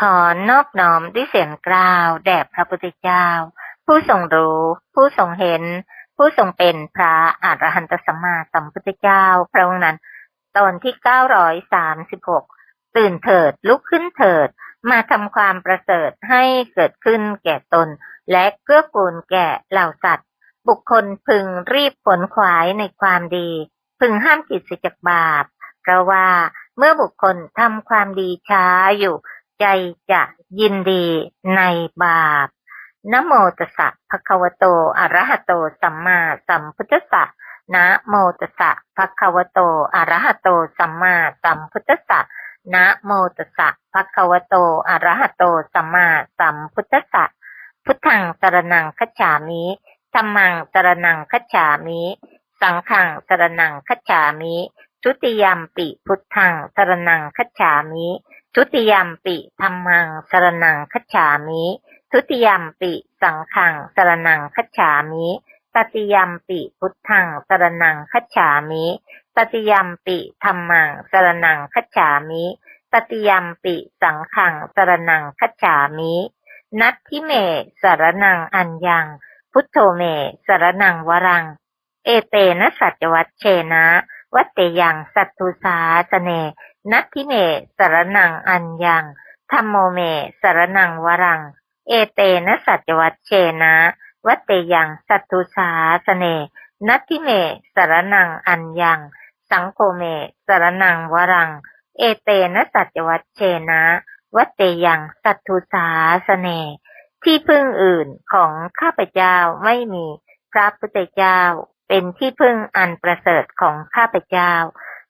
ขอนอบน้อมด้วยเสียงกล่าวแด่พระพุทธเจ้า ผู้ทรงรู้ ผู้ทรงเห็น ผู้ทรงเป็นพระอรหันตสัมมาสัมพุทธเจ้า พระองค์นั้น ตอนที่ 936 ตื่นเถิดลุกขึ้นเถิด มาทำความประเสริฐให้เกิดขึ้นแก่ตน และเกื้อกูลแก่เหล่าสัตว์ บุคคลพึงรีบผลขวายในความดี พึงห้ามจิตสียจากบาปเพราะว่าเมื่อบุคคลทำความดีช้าอยู่ ใจจะยินดีในบาปนะโมตัสสะภะคะวะโตอะระหะโต สัมมาสัมพุทธัสสะนะโมตัสสะภะคะวะโตอะระหะโต สัมมาสัมพุทธัสสะนะโมตัสสะภะคะวะโตอะระหะโต สัมมาสัมพุทธัสสะพุทธังสรนังคัจฉามิธัมมังสรนังคัจฉามิ สังฆังสรนังคัจฉามิทุติยมปิพุทธังสรนังคัจฉามิ ทุติยมปิธัมมังสรนังคัจฉามิ ทุติยมปิสังฆังสรนังคัจฉามิ ตติยมปิพุทธังสรนังคัจฉามิ ตติยมปิธัมมังสรนังคัจฉามิ ตติยมปิสังฆังสรนังคัจฉามิ นัตทิเมสรนังอัญญัง พุทโธเมสรนังวรัง เอเตนะสัจวัตเชนะ วัตเตยังสัตตุสาสเน นัตทิเมสรนังอัญญังธรรมโมเมสรนังวรัง เอเตนะสัจวัตเชนะ วัตเตยังสัตตุสาสเน นัตทิเมสรนังอัญญัง สังโฆเมสรนังวรัง เอเตนะสัจวัตเชนะ วัตเตยังสัตตุสาสเน ที่พึ่งอื่นของข้าพเจ้าไม่มีพระพุทธเจ้าเป็นที่พึ่งอันประเสริฐของข้าพเจ้า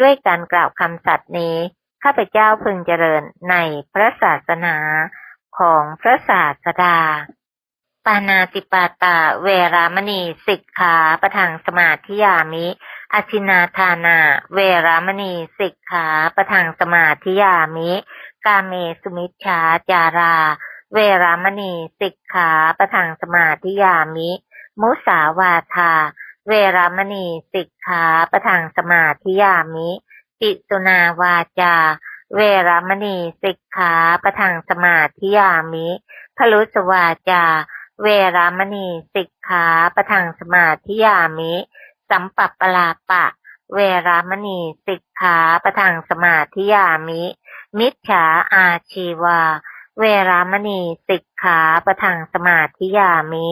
ด้วยการกล่าวคำสัตย์นี้ข้าพเจ้าพึงเจริญในพระศาสนาของพระศาสดา ปานาติปาตาเวรามณีสิกขาประทังสมาธิยามิอธินาทานา เวรามณีสิกขาประทังสมาธิยามิ กาเมสุมิชฌาจารา เวรามณีสิกขาประทังสมาธิยามิ มุสาวาทา เวรามณีสิกขาประทังสมาธิยามิ ปิสุนาวาจา เวรามณีสิกขาประทังสมาธิยามิพลุสวาจา เวรามณีสิกขาประทังสมาธิยามิ สัมปัปปลาปะ เวรามณีสิกขาประทังสมาธิยามิ มิจฉาอาชีวา เวรามณีสิกขาประทังสมาธิยามิ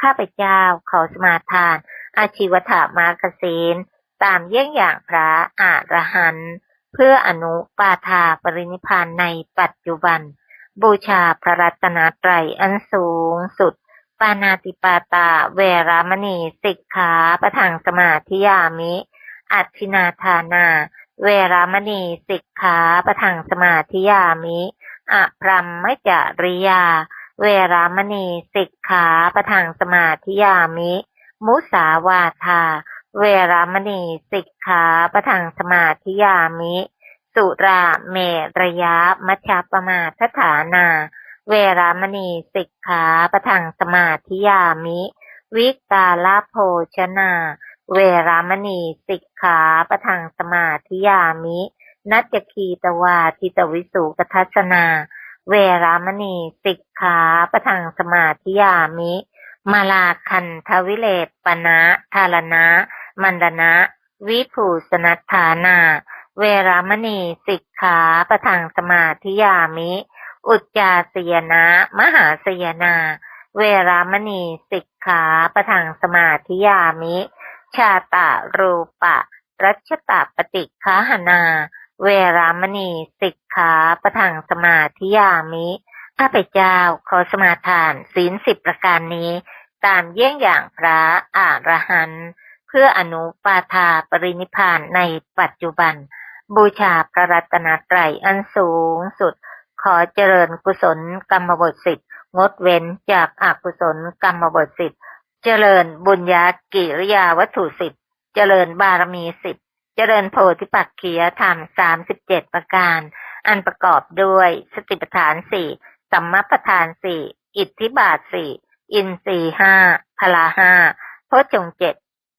ข้าพเจ้าขอสมาทาน อาชีวถามากศีลตามเยี่ยงอย่างพระอรหันต์เพื่ออนุปาทาปรินิพานในปัจจุบัน บูชาพระรัตนตรัยอันสูงสุด ปานาติปาตา เวรามณีสิกขาประทังสมาธิยามิ อัตถินาทานา เวรามณีสิกขาประทังสมาธิยามิอะพรัมมจริยา เวรามณีสิกขาประทังสมาธิยามิ มุสาวาทา เวรามณีสิกขาปะทังสมาธิยามิ สุราเมรยะมัชฌปมาทฐานา เวรามณีสิกขาปะทังสมาธิยามิ วิกาลโภชนา เวรามณีสิกขาปะทังสมาธิยามิ นัจคีตวาทิตวิสุกทัสนา เวรามณีสิกขาปะทังสมาธิยามิ มาลาคันทวิเลปปนะทารณะ มันดนะ วิภูสนัฐานา เวรามณีสิกขาประทังสมาธิยามิ อุจจาสยนะ มหาสยนา เวรามณีสิกขาประทังสมาธิยามิ ชาตะรูปะ รัชตะปฏิคาหนา เวรามณีสิกขาประทังสมาธิยามิ ข้าพเจ้าขอสมาทานศีลสิบประการนี้ ตามเยี่ยงอย่างพระอรหันต์เพื่ออนุปาทาปรินิพานในปัจจุบัน บูชาพระรัตนตรัยอันสูงสุด ขอเจริญกุศลกรรมบทสิทธิ์งดเว้นจากอกุศลกรรมบทสิทธิ์เจริญบุญญากิริยาวัตถุสิทธิ์เจริญบารมีสิทธิ์เจริญโพธิปักขียธรรมสามสิบเจ็ดประการ อันประกอบด้วยสติปัฏฐานสี่ สัมมาปัฏฐานสี่อิทธิบาทสี่อินทรีห้าพลาห้าโพชฌงเจ็ด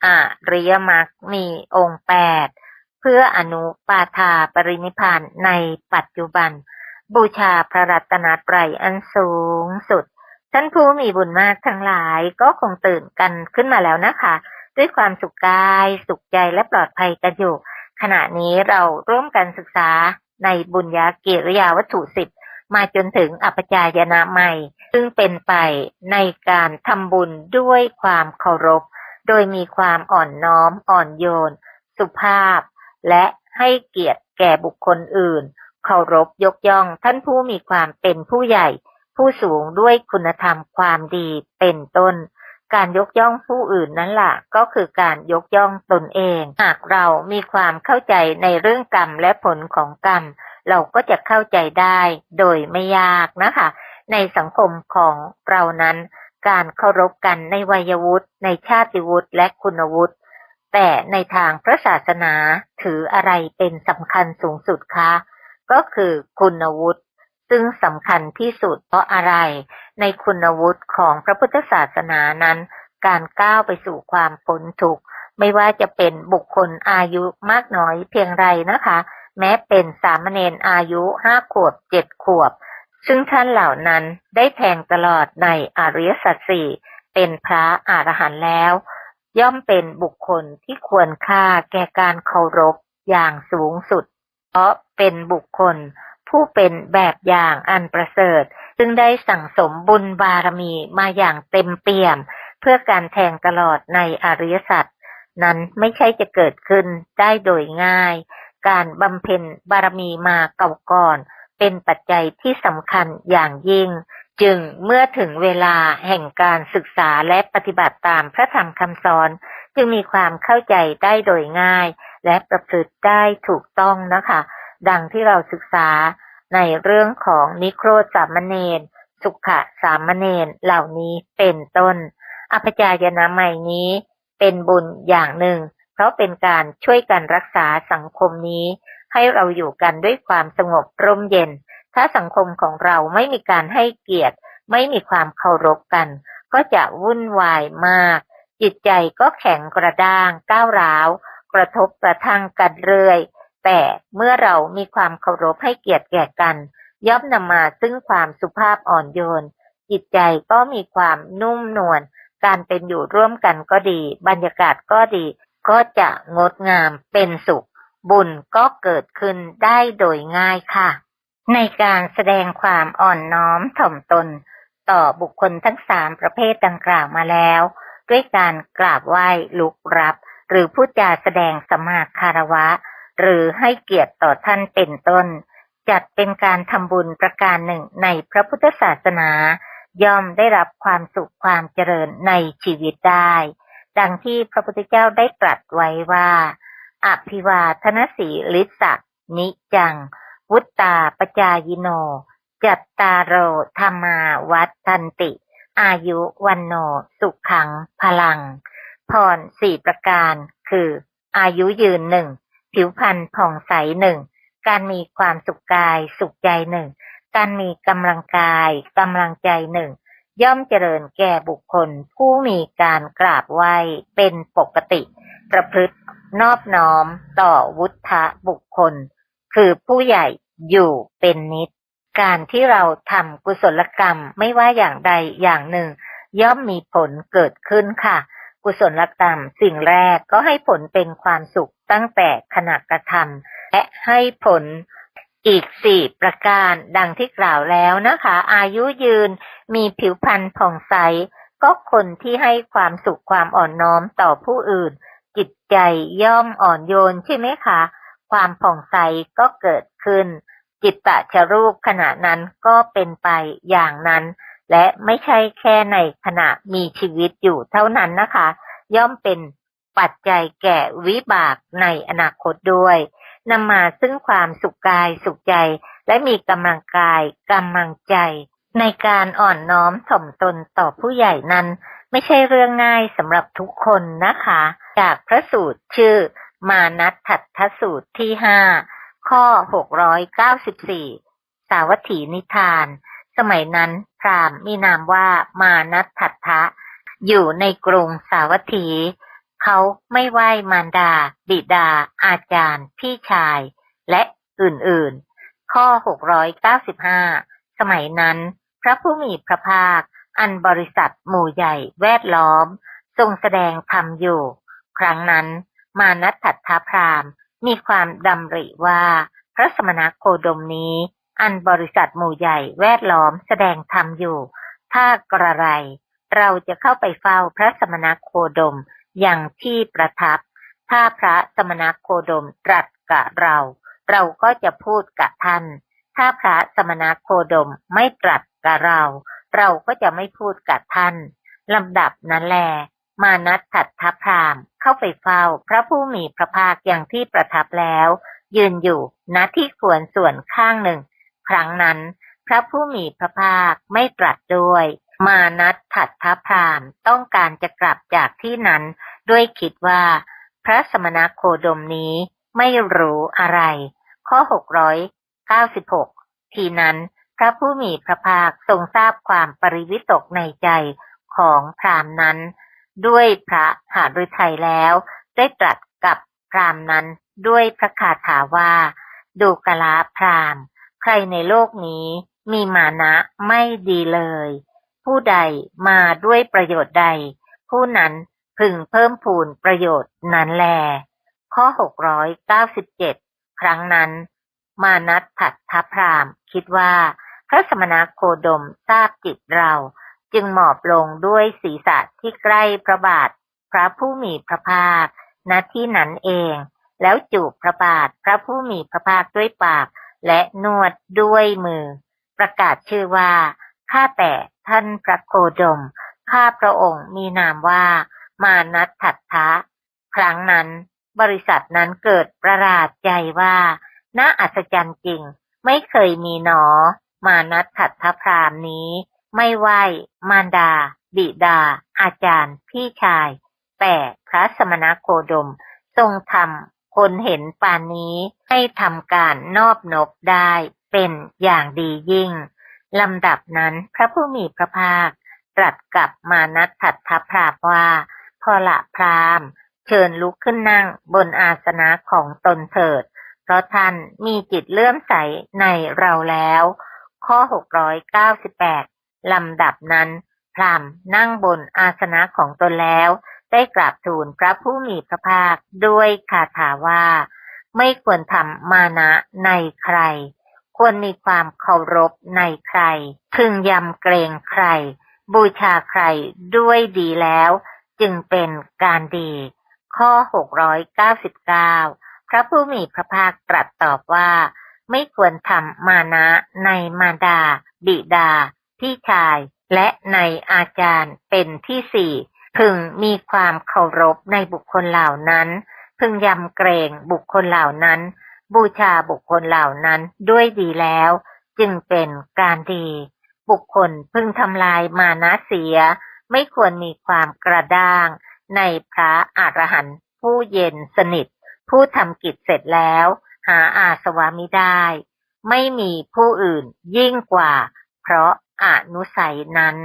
อริยมรรคมีองค์แปดเพื่ออนุปาทาปรินิพพานในปัจจุบัน บูชาพระรัตนตรัยอันสูงสุด ท่านผู้มีบุญมากทั้งหลายก็คงตื่นกันขึ้นมาแล้วนะคะ ด้วยความสุขกายสุขใจและปลอดภัยกันอยู่ ขณะนี้เราร่วมกันศึกษาในบุญญากิริยาวัตถุสิบ มาจนถึงอัปจายนะใหม่ ซึ่งเป็นไปในการทำบุญด้วยความเคารพ โดยมีความอ่อนน้อมอ่อนโยน สุภาพ และให้เกียรติแก่บุคคลอื่น เคารพยกย่องท่านผู้มีความเป็นผู้ใหญ่ ผู้สูงด้วยคุณธรรมความดีเป็นต้น การยกย่องผู้อื่นนั้นล่ะ ก็คือการยกย่องตนเอง หากเรามีความเข้าใจในเรื่องกรรมและผลของกรรม เราก็จะเข้าใจได้โดยไม่ยากนะคะ ในสังคมของเรานั้น การเคารพกันในวัยวุฒิในชาติวุฒิและคุณวุฒิแต่ในทางพระศาสนาถืออะไรเป็นสำคัญสูงสุดคะ ก็คือคุณวุฒิซึ่งสำคัญที่สุดเพราะอะไร ในคุณวุฒิของพระพุทธศาสนานั้น การก้าวไปสู่ความพ้นทุกข์ไม่ว่าจะเป็นบุคคลอายุมากน้อยเพียงไรนะคะ แม้เป็นสามเณรอายุห้าขวบเจ็ดขวบ ซึ่งท่านเหล่านั้นได้แทงตลอดในอริยสัจสี่เป็นพระอรหันต์แล้ว ย่อมเป็นบุคคลที่ควรค่าแก่การเคารพอย่างสูงสุด เพราะเป็นบุคคลผู้เป็นแบบอย่างอันประเสริฐ ซึ่งได้สั่งสมบุญบารมีมาอย่างเต็มเปี่ยม เพื่อการแทงตลอดในอริยสัจนั้นไม่ใช่จะเกิดขึ้นได้โดยง่าย การบำเพ็ญบารมีมาเก่าก่อน เป็นปัจจัยที่สำคัญอย่างยิ่ง จึงเมื่อถึงเวลาแห่งการศึกษาและปฏิบัติตามพระธรรมคำสอน จึงมีความเข้าใจได้โดยง่าย และประพฤติได้ถูกต้องนะคะ ดังที่เราศึกษาในเรื่องของนิโครสามเณรสุขะสามเณรเหล่านี้เป็นต้นอภิจายนาใหม่นี้เป็นบุญอย่างหนึ่ง เพราะเป็นการช่วยกันรักษาสังคมนี้ ให้เราอยู่กันด้วยความสงบร่มเย็น ถ้าสังคมของเราไม่มีการให้เกียรติ ไม่มีความเคารพกัน ก็จะวุ่นวายมาก จิตใจก็แข็งกระด้างก้าวร้าว กระทบกระทั่งกันเรื่อยแต่เมื่อเรามีความเคารพให้เกียรติแก่กัน ย่อมนำมาซึ่งความสุภาพอ่อนโยน จิตใจก็มีความนุ่มนวลการเป็นอยู่ร่วมกันก็ดี บรรยากาศก็ดี ก็จะงดงามเป็นสุข บุญก็เกิดขึ้นได้โดยง่ายค่ะ ในการแสดงความอ่อนน้อมถ่อมตน ต่อบุคคลทั้งสามประเภทดังกล่าวมาแล้ว ด้วยการกราบไหว้ลุกรับ หรือพูดจาแสดงสมาคารวะ หรือให้เกียรติต่อท่านเป็นต้น จัดเป็นการทำบุญประการหนึ่งในพระพุทธศาสนาย่อมได้รับความสุขความเจริญในชีวิตได้ ดังที่พระพุทธเจ้าได้ตรัสไว้ว่าอภิวาทนสีลิสะนิจัง วุตตาปจายโน จัตตารโรธรรมาวัฏทันติ อายุวันโน สุขขังพลัง พรสี่ประการ คือ อายุยืนหนึ่ง ผิวพรรณผ่องใสหนึ่ง การมีความสุขกายสุขใจหนึ่ง การมีกำลังกายกำลังใจหนึ่ง ย่อมเจริญแก่บุคคล ผู้มีการกราบไหว้เป็นปกติ ประพฤตินอบน้อมต่อวุฒะบุคคล คือผู้ใหญ่อยู่เป็นนิด การที่เราทำกุศลกรรมไม่ว่าอย่างใดอย่างหนึ่ง ย่อมมีผลเกิดขึ้นค่ะ กุศลกรรมสิ่งแรกก็ให้ผลเป็นความสุขตั้งแต่ขณะกระทำและให้ผล อีกสี่ประการดังที่กล่าวแล้วนะคะ อายุยืนมีผิวพรรณผ่องใส ก็คนที่ให้ความสุขความอ่อนน้อมต่อผู้อื่น จิตใจย่อมอ่อนโยนใช่ไหมคะ ความผ่องใสก็เกิดขึ้น จิตตะชรูปขณะนั้นก็เป็นไปอย่างนั้น และไม่ใช่แค่ในขณะมีชีวิตอยู่เท่านั้นนะคะ ย่อมเป็นปัจจัยแก่วิบากในอนาคตด้วย นำมาซึ่งความสุขกายสุขใจ และมีกำลังกายกำลังใจ ในการอ่อนน้อมถ่อมตนต่อผู้ใหญ่นั้น ไม่ใช่เรื่องง่ายสำหรับทุกคนนะคะ จากพระสูตรชื่อ มานัตถัตทสูตรที่ห้าข้อหกร้อยเก้าสิบสี่สาวัตถีนิทาน สมัยนั้นพราหมณ์มีนามว่ามานัตถัตทะอยู่ในกรุงสาวัตถี เขาไม่ไหว้มารดา บิดา อาจารย์ พี่ชาย และอื่นๆ ข้อ 695 สมัยนั้น พระผู้มีพระภาค อันบริษัทหมู่ใหญ่แวดล้อม ทรงแสดงธรรมอยู่ ครั้งนั้นมานัตถัตถพรามมีความดำริว่า พระสมณโคดมนี้ อันบริษัทหมู่ใหญ่แวดล้อมแสดงธรรมอยู่ ถ้ากระไร เราจะเข้าไปเฝ้าพระสมณโคดม อย่างที่ประทับ ถ้าพระสมณโคดมตรัสกับเรา เราก็จะพูดกับท่าน ถ้าพระสมณโคดมไม่ตรัสกับเรา เราก็จะไม่พูดกับท่านลำดับนั้นแล มานัตถัดทัพพรามเข้าไปเฝ้าพระผู้มีพระภาคอย่างที่ประทับแล้ว ยืนอยู่ณที่ควรส่วนข้างหนึ่ง ครั้งนั้น พระผู้มีพระภาคไม่ตรัสด้วย มานัตถัดทัพพรามต้องการจะกลับจากที่นั้น ด้วยคิดว่า พระสมณโคดมนี้ไม่รู้อะไร ข้อ 696 ทีนั้นพระผู้มีพระภาคทรงทราบความปริวิตกในใจของพรามนั้น ด้วยพระหาฤทัยแล้ว ได้ตรัสกับพรามนั้นด้วยพระคาถาว่า ดูกะลาพรามใครในโลกนี้มีมานะไม่ดีเลย ผู้ใดมาด้วยประโยชน์ใด ผู้นั้น พึงเพิ่มพูนประโยชน์นั้นแล ข้อ 697 ครั้งนั้น มานัตถัดทัพรามคิดว่า พระสมณโคดมทราบจิตเรา จึงหมอบลงด้วยศีรษะที่ใกล้พระบาท พระผู้มีพระภาคณที่นั้นเอง แล้วจูบพระบาทพระผู้มีพระภาคด้วยปาก และนวดด้วยมือ ประกาศชื่อว่าข้าแต่ท่านพระโคดม ข้าพระองค์มีนามว่า มานัตถัดทะ ครั้งนั้น บริษัทนั้นเกิดประหลาดใจว่าน่าอัศจรรย์จริง ไม่เคยมีหนอ มานัตถัดทพรามนี้ ไม่ไหวมารดา บิดา อาจารย์ พี่ชาย แต่พระสมณโคดม ทรงทำคนเห็นปานนี้ให้ทำการนอบนบได้เป็นอย่างดียิ่งลำดับนั้นพระผู้มีพระภาคตรัสกับมานัตถัดทพรามว่า พอละพรามเชิญลุกขึ้นนั่งบนอาสนะของตนเถิด เพราะท่านมีจิตเลื่อมใสในเราแล้ว ข้อ 698 ลำดับนั้น พรามนั่งบนอาสนะของตนแล้ว ได้กราบทูลพระผู้มีพระภาคด้วยคาถาว่า ไม่ควรทำมานะในใคร ควรมีความเคารพในใครพึงยำเกรงใคร บูชาใครด้วยดีแล้ว จึงเป็นการดี ข้อ 699 พระผู้มีพระภาคตรัสตอบว่า ไม่ควรทำมานะในมารดา บิดา พี่ชาย และในอาจารย์เป็นที่สี่พึงมีความเคารพในบุคคลเหล่านั้น พึงยำเกรงบุคคลเหล่านั้น บูชาบุคคลเหล่านั้นด้วยดีแล้ว จึงเป็นการดี บุคคลพึงทำลายมานะเสีย ไม่ควรมีความกระด้าง ในพระอรหันต์ผู้เย็นสนิท ผู้ทำกิจเสร็จแล้ว หาอาสวะมิได้ ไม่มีผู้อื่นยิ่งกว่า เพราะอนุสัยนั้น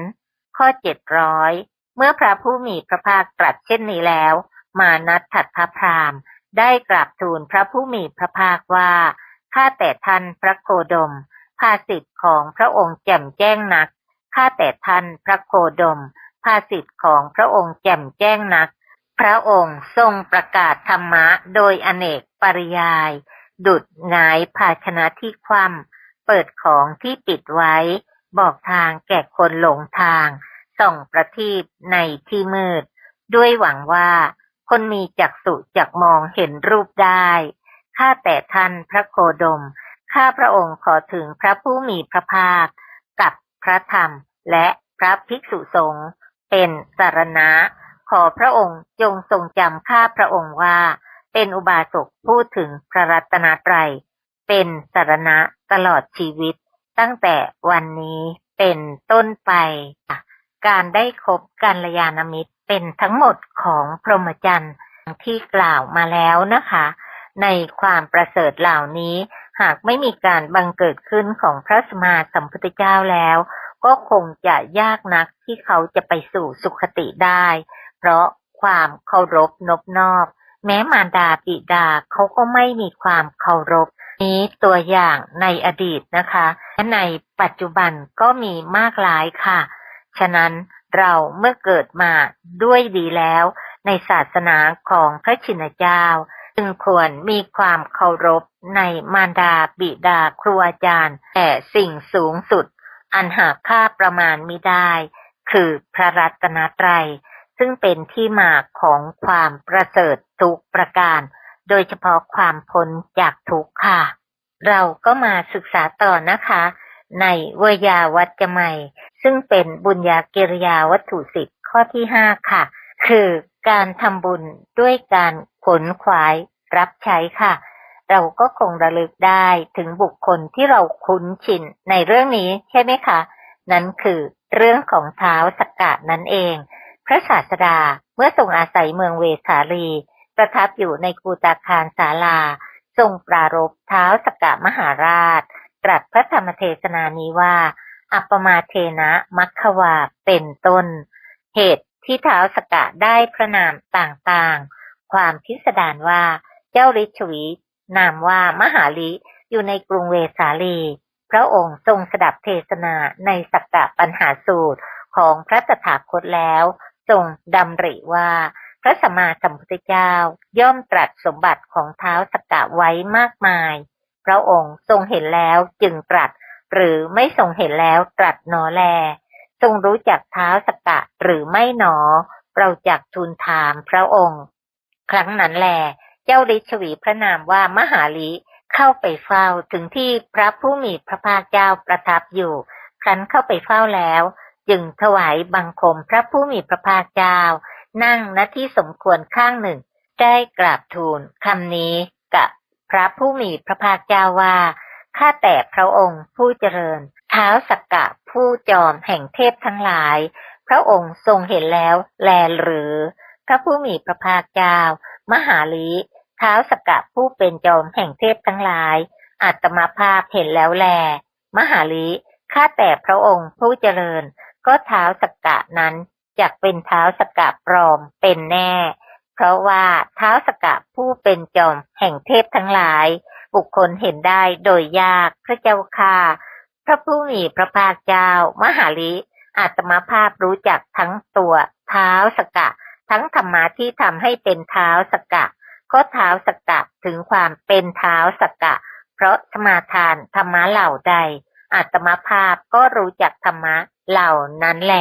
ข้อเจ็ดร้อยเมื่อพระผู้มีพระภาคตรัสเช่นนี้แล้ว มานัตถัดพระพรามได้กราบทูลพระผู้มีพระภาคว่าข้าแต่ท่านพระโคดมภาสิทธิ์ของพระองค์แจ่มแจ้งนักข้าแต่ท่านพระโคดมาสิทธิ์ของพระองค์แจ่มแจ้งนัก พระองค์ทรงประกาศธรรมะโดยอเนกปริยาย ดุดงายภาชนะที่คว่ำเปิดของที่ปิดไว้ บอกทางแก่คนหลงทาง ส่องประทีปในที่มืด ด้วยหวังว่าคนมีจักษุจักมองเห็นรูปได้ ข้าแต่ท่านพระโคดม ข้าพระองค์ขอถึงพระผู้มีพระภาค กับพระธรรมและพระภิกษุสงฆ์ เป็นสารณะ ขอพระองค์จงทรงจำข้าพระองค์ว่า เป็นอุบาสกพูดถึงพระรัตนตรัย เป็นสารณะตลอดชีวิต ตั้งแต่วันนี้เป็นต้นไปการได้คบกัลยาณมิตรเป็นทั้งหมดของพรหมจรรย์ที่กล่าวมาแล้วนะคะ ในความประเสริฐเหล่านี้ หากไม่มีการบังเกิดขึ้นของพระสมมาสัมพุทธเจ้าแล้ว ก็คงจะยากนักที่เขาจะไปสู่สุขติได้ เพราะความเคารพนบนอบ แม้มารดาปิดาเขาก็ไม่มีความเคารพ นี้ตัวอย่างในอดีตนะคะและในปัจจุบันก็มีมากหลายค่ะ ฉะนั้นเราเมื่อเกิดมาด้วยดีแล้ว ในศาสนาของพระชินเจ้า จึงควรมีความเคารพในมารดาบิดาครูอาจารย์แต่สิ่งสูงสุด อันหาค่าประมาณมิได้ คือพระรัตนตรัย ซึ่งเป็นที่มาของความประเสริฐทุกประการ โดยเฉพาะความพ้นจากทุกข์ค่ะ เราก็มาศึกษาต่อนะคะ ในเวยาวัจจะใหม่ซึ่งเป็นบุญญากิริยาวัตถุสิบข้อที่ห้าค่ะ คือการทำบุญด้วยการขนขวายรับใช้ค่ะ เราก็คงระลึกได้ถึงบุคคลที่เราคุ้นชินในเรื่องนี้ใช่ไหมคะ นั่นคือเรื่องของเท้าสกกัดนั่นเอง พระศาสดาเมื่อทรงอาศัยเมืองเวสาลี ประทับอยู่ในกูตาคารศาลา ทรงปรารบเท้าสกกะมหาราช ตรัสพระธรรมเทศนานี้ว่า อัปมาเทนะมัคควาเป็นต้น เหตุที่เท้าสกกะได้พระนามต่างๆ ความพิสดารว่าเจ้าฤชวี นามว่ามหาลิอยู่ในกรุงเวสาลี พระองค์ทรงสดับเทศนาในสักกะปัญหาสูตรของพระตถาคตแล้วทรงดำริว่า พระสัมมาสัมพุทธเจ้าย่อมตรัสสมบัติของเท้าสกกะไว้มากมาย พระองค์ทรงเห็นแล้วจึงตรัส หรือไม่ทรงเห็นแล้วตรัสนอแล ทรงรู้จักเท้าสกกะหรือไม่หนอ เราจักทูลถามพระองค์ ครั้งนั้นแล จ้าฤชวีพระนามว่ามหาลิเข้าไปเฝ้าถึงที่พระผู้มีพระภาคเจ้าประทับอยู่ ครั้นเข้าไปเฝ้าแล้ว จึงถวายบังคมพระผู้มีพระภาคเจ้า นั่งณที่สมควรข้างหนึ่ง ได้กราบทูลคำนี้กับพระผู้มีพระภาคเจ้าว่าข้าแต่พระองค์ผู้เจริญเท้าสักกะผู้จอมแห่งเทพทั้งหลาย พระองค์ทรงเห็นแล้วแลหรือ พระผู้มีพระภาคเจ้า มหาลี ท้าสกกะผู้เป็นจอมแห่งเทพทั้งหลาย อัตมาภาพเห็นแล้วแล มหาลีข้าแต่พระองค์ผู้เจริญ ก็เท้าสกกะนั้นจกเป็นเท้าสกกะปลอมเป็นแน่ เพราะว่าเท้าสกกะผู้เป็นจอมแห่งเทพทั้งหลาย บุคคลเห็นได้โดยยากพระเจ้าค่ะพระผู้มีพระภาคเจ้า มหาลิอาตมาภาพรู้จักทั้งตัวเท้าสกกะทั้งธรรมะที่ทำให้เป็นเท้าสกกะก็เท้าสกกะถึงความเป็นเท้าสกกะ เพราะสมาทานธรรมะเหล่าใดอาตมาภาพก็รู้จักธรรมะเหล่านั้นแล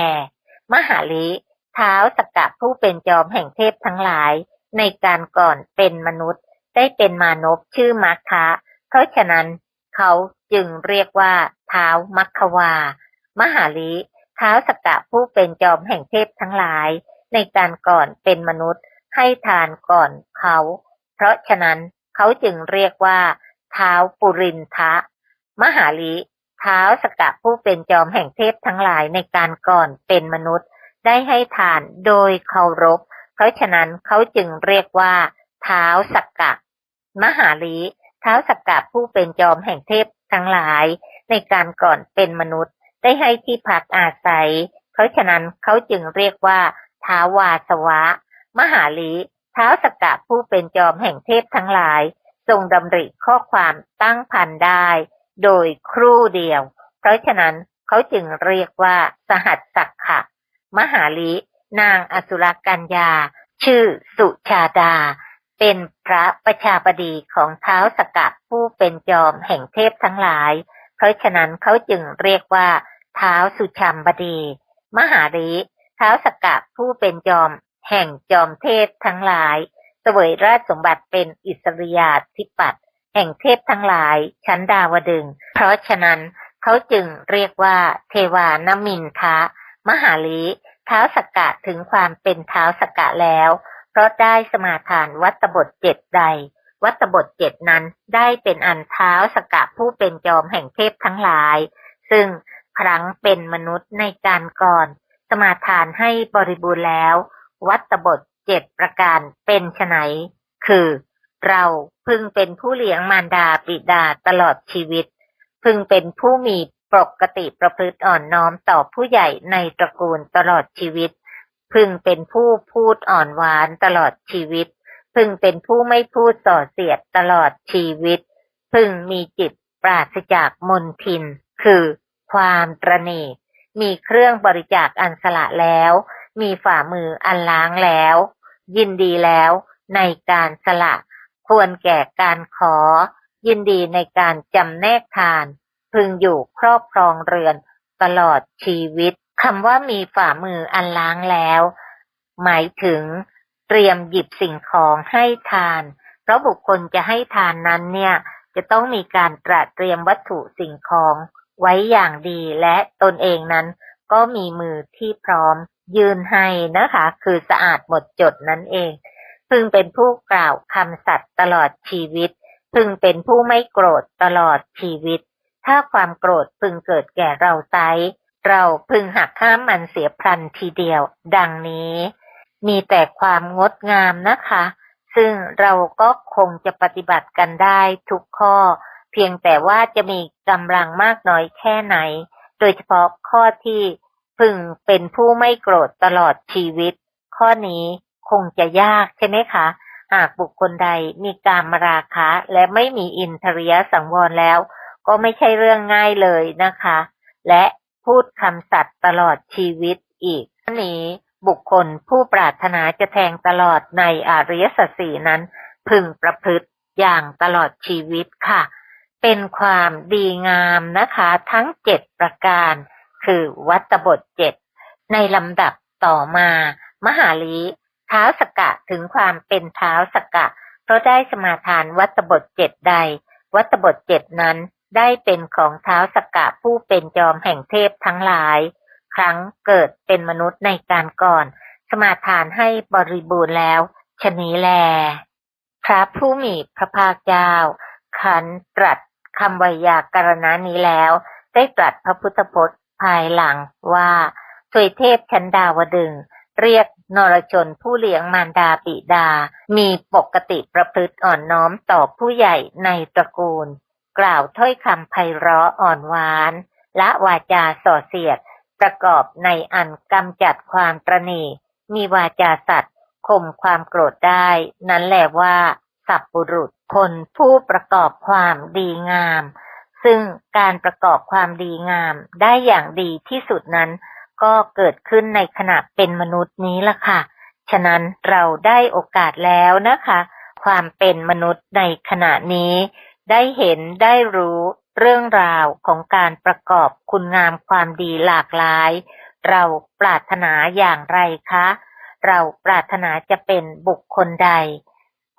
มหาลิเท้าสกกะผู้เป็นจอมแห่งเทพทั้งหลาย ในการก่อนเป็นมนุษย์ ได้เป็นมานพชื่อมัคคะเพราะฉะนั้นเขาจึงเรียกว่าเท้ามัคควา มหาลิเท้าสกกะผู้เป็นจอมแห่งเทพทั้งหลาย ในการก่อนเป็นมนุษย์ ให้ทานก่อนเขา เพราะฉะนั้นเขาจึงเรียกว่า เท้าปุรินทะ มหาลิเท้าสกกะผู้เป็นจอมแห่งเทพทั้งหลายในการก่อนเป็นมนุษย์ได้ให้ทานโดยเคารพ เพราะฉะนั้นเขาจึงเรียกว่า เท้าสกกะ มหาลีเท้าสกกะผู้เป็นจอมแห่งเทพทั้งหลาย ในการก่อนเป็นมนุษย์ ได้ให้ที่พักอาศัย เพราะฉะนั้นเขาจึงเรียกว่า ท้าวาสวะ มหาลีเท้าสกกะผู้เป็นจอมแห่งเทพทั้งหลาย ทรงดำริข้อความตั้งพันได้ โดยครู่เดียว เพราะฉะนั้นเขาจึงเรียกว่าสหัสสักขะ มหาลีนางอสุรกัญญา ชื่อสุชาดา เป็นพระประชาบดีของเท้าสกกะผู้เป็นจอมแห่งเทพทั้งหลาย เพราะฉะนั้นเขาจึงเรียกว่าเท้าสุชัมบดี มหาลีเท้าสกกะผู้เป็นจอม แห่งจอมเทพทั้งหลาย เสวยราชสมบัติเป็นอิสริยาธิปัตย์แห่งเทพทั้งหลาย ชั้นดาวดึง เพราะฉะนั้นเขาจึงเรียกว่าเทวานมินทะ มหาลีเท้าสกกะถึงความเป็นเท้าสกกะแล้ว เพราะได้สมาทานวัตบทเจ็ดใด วัตบทเจ็ดนั้นได้เป็นอันเท้าสกะผู้เป็นจอมแห่งเทพทั้งหลาย ซึ่งครั้งเป็นมนุษย์ในการก่อน สมาทานให้บริบูรณ์แล้ว วัตบทเจ็ดประการเป็นไฉนคือ เราพึงเป็นผู้เลี้ยงมารดาบิดาตลอดชีวิต พึงเป็นผู้มีปกติประพฤติอ่อนน้อมต่อผู้ใหญ่ในตระกูลตลอดชีวิต พึงเป็นผู้พูดอ่อนหวานตลอดชีวิต พึงเป็นผู้ไม่พูดส่อเสียดตลอดชีวิต พึงมีจิตปราศจากมนทิน คือ ความตรณีมีเครื่องบริจาคอันสละแล้ว มีฝ่ามืออันล้างแล้ว ยินดีแล้วในการสละ ควรแก่การขอ ยินดีในการจำแนกทาน พึงอยู่ครอบครองเรือนตลอดชีวิตคำว่ามีฝ่ามืออันล้างแล้ว หมายถึง เตรียมหยิบสิ่งของให้ทาน เพราะบุคคลจะให้ทานนั้นเนี่ย จะต้องมีการตระเตรียมวัตถุสิ่งของไว้อย่างดีและตนเองนั้นก็มีมือที่พร้อม ยืนให้นะคะ คือสะอาดหมดจดนั่นเอง พึงเป็นผู้กล่าวคำสัตย์ตลอดชีวิต พึงเป็นผู้ไม่โกรธตลอดชีวิต ถ้าความโกรธพึงเกิดแก่เราไซเราพึงหักห้ามมันเสียพลันทีเดียว ดังนี้ มีแต่ความงดงามนะคะ ซึ่งเราก็คงจะปฏิบัติกันได้ทุกข้อ เพียงแต่ว่าจะมีกำลังมากน้อยแค่ไหน โดยเฉพาะข้อที่ พึงเป็นผู้ไม่โกรธตลอดชีวิต ข้อนี้คงจะยากใช่ไหมคะ หากบุคคลใดมีการมราคะและไม่มีอินทรียสังวรแล้ว ก็ไม่ใช่เรื่องง่ายเลยนะคะ และพูดคำสัตย์ตลอดชีวิตอีกทั้งนี้บุคคลผู้ปรารถนาจะแทงตลอดในอริยสัจสี่นั้น พึงประพฤติอย่างตลอดชีวิตค่ะ เป็นความดีงามนะคะ ทั้งเจ็ดประการ คือวัตบทเจ็ดในลำดับต่อมา มหาลีเท้าสกะถึงความเป็นเท้าสกะ เพราะได้สมาทานวัตบทเจ็ดใด วัตบทเจ็ดนั้นได้เป็นของเท้าสกะผู้เป็นจอมแห่งเทพทั้งหลาย ครั้งเกิดเป็นมนุษย์ในการก่อน สมาทานให้บริบูรณ์แล้วชนีแล พระผู้มีพระภาคเจ้าขันตรัสคำวยากรณานี้แล้ว ได้ตรัสพระพุทธพจน์ ภายหลังว่าสวยเทพชันดาวดึง เรียกนรชนผู้เลี้ยงมารดาปิดา มีปกติประพฤติอ่อนน้อมต่อผู้ใหญ่ในตระกูล กล่าวถ้อยคำไพเราะอ่อนหวาน ละวาจาส่อเสียด ประกอบในอันกำจัดความตรณีมีวาจาสัตว์ข่มความโกรธได้ นั้นแหละว่า สัพบุรุษคนผู้ประกอบความดีงาม ซึ่งการประกอบความดีงามได้อย่างดีที่สุดนั้น ก็เกิดขึ้นในขณะเป็นมนุษย์นี้ละค่ะ ฉะนั้นเราได้โอกาสแล้วนะคะ ความเป็นมนุษย์ในขณะนี้ ได้เห็นได้รู้เรื่องราวของการประกอบคุณงามความดีหลากหลาย เราปรารถนาอย่างไรคะ เราปรารถนาจะเป็นบุคคลใด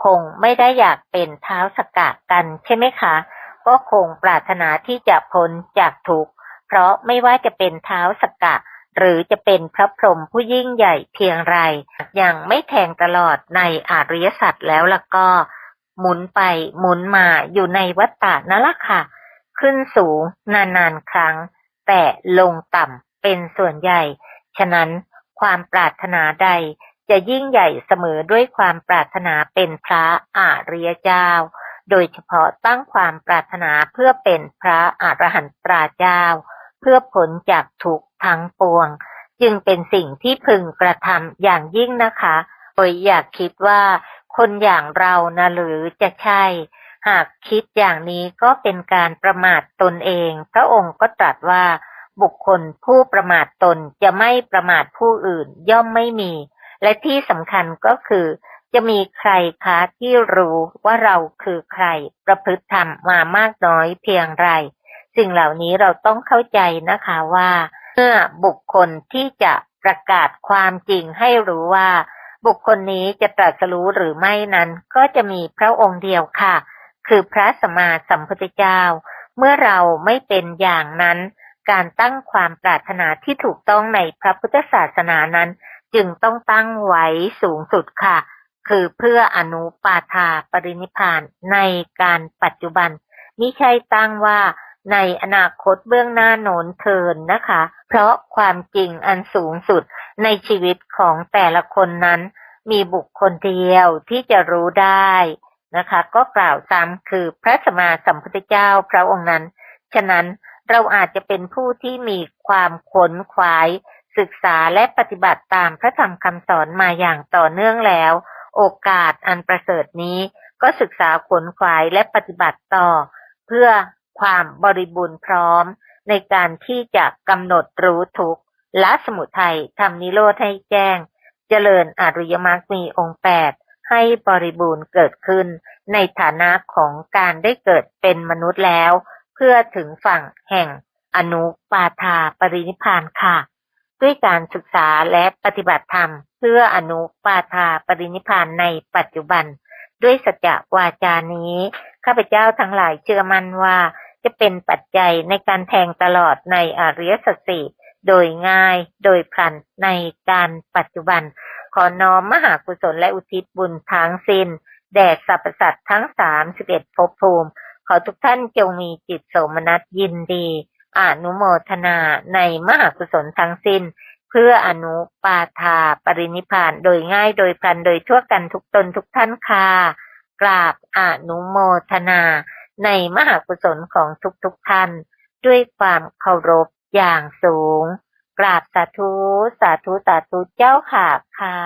คงไม่ได้อยากเป็นเท้าสกะกันใช่ไหมคะ ก็คงปรารถนาที่จะพ้นจากทุกข์ เพราะไม่ว่าจะเป็นเท้าสกะ หรือจะเป็นพระพรหมผู้ยิ่งใหญ่เพียงไร ยังไม่แทงตลอดในอริยสัจแล้วล่ะก็ หมุนไปหมุนมาอยู่ในวัฏฏะนั่นละค่ะ ขึ้นสูงนานๆครั้ง แต่ลงต่ำเป็นส่วนใหญ่ ฉะนั้นความปรารถนาใดจะยิ่งใหญ่เสมอด้วยความปรารถนาเป็นพระอาริยเจ้า โดยเฉพาะตั้งความปรารถนาเพื่อเป็นพระอรหันตราเจ้า เพื่อผลจากทุกทั้งปวง จึงเป็นสิ่งที่พึงกระทำอย่างยิ่งนะคะ โดยอยากคิดว่าคนอย่างเรานะหรือจะใช่ หากคิดอย่างนี้ก็เป็นการประมาทตนเอง พระองค์ก็ตรัสว่า บุคคลผู้ประมาทตนจะไม่ประมาทผู้อื่นย่อมไม่มี และที่สำคัญก็คือ จะมีใครคะที่รู้ว่าเราคือใคร ประพฤติธรรมมามากน้อยเพียงไร สิ่งเหล่านี้เราต้องเข้าใจนะคะว่าเมื่อบุคคลที่จะประกาศความจริงให้รู้ว่า บุคคลนี้จะตรัสรู้หรือไม่นั้น ก็จะมีพระองค์เดียวค่ะ คือพระสมมาสัมพุทธเจ้า เมื่อเราไม่เป็นอย่างนั้น การตั้งความปรารถนาที่ถูกต้องในพระพุทธศาสนานั้น จึงต้องตั้งไว้สูงสุดค่ะ คือเพื่ออนุปาทาปรินิพานในการปัจจุบันมิใช่ตั้งว่าในอนาคตเบื้องหน้าโน้นเทินนะคะ เพราะความจริงอันสูงสุดในชีวิตของแต่ละคนนั้น มีบุคคลเดียวที่จะรู้ได้นะคะ ก็กล่าวซ้ำคือพระสมมาสัมพุทธเจ้าพระองค์นั้น ฉะนั้นเราอาจจะเป็นผู้ที่มีความขนขวาย ศึกษาและปฏิบัติตามพระธรรมคำสอนมาอย่างต่อเนื่องแล้ว โอกาสอันประเสริฐนี้ก็ศึกษาขนขวายและปฏิบัติต่อ เพื่อความบริบูรณ์พร้อม ในการที่จะกำหนดรู้ทุกข์ละสมุทัยทำนิโรธให้แจ้ง เจริญอริยมรรคมีองค์แปดให้บริบูรณ์เกิดขึ้น ในฐานะของการได้เกิดเป็นมนุษย์แล้ว เพื่อถึงฝั่งแห่งอนุปาทาปรินิพพานค่ะ ด้วยการศึกษาและปฏิบัติธรรม เพื่ออนุปาทาปรินิพานในปัจจุบัน ด้วยสัจจะวาจานี้ข้าพเจ้าทั้งหลายเชื่อมั่นว่าจะเป็นปัจจัยในการแทงตลอดในอริยสัจสี่โดยง่ายโดยพลันในการปัจจุบัน ขอน้อมมหากุศลและอุทิศบุญทั้งสิ้น แด่สรรพสัตว์ทั้งสามสิบเอ็ดภพภูมิ ขอทุกท่านจงมีจิตโสมนัสยินดี อนุโมทนาในมหากุศลทั้งสิ้น เพื่ออนุปาทาปรินิพานโดยง่ายโดยพลันโดยทั่วกันทุกตนทุกท่านค่ะกราบอนุโมทนาในมหากุศลของทุกๆทท่าน ด้วยความเคารพอย่างสูง กราบสาธุ สาธุ สาธุเจ้าค่ะค่ะ